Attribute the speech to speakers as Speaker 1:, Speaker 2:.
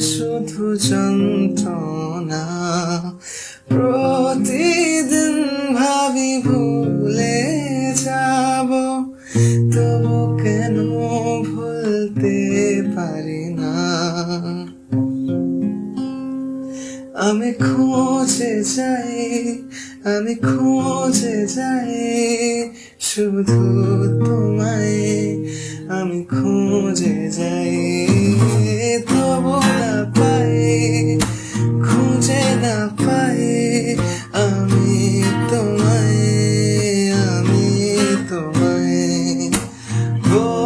Speaker 1: শুধু যন্ত্রণা। প্রতিদিন ভাবি ভুলে যাব, তবু কেন ভুলতে পারি না? আমি খোঁজে যাই আমি খোঁজে যাই শুধু তোমায়। আমি খোঁজে যাই Senhor.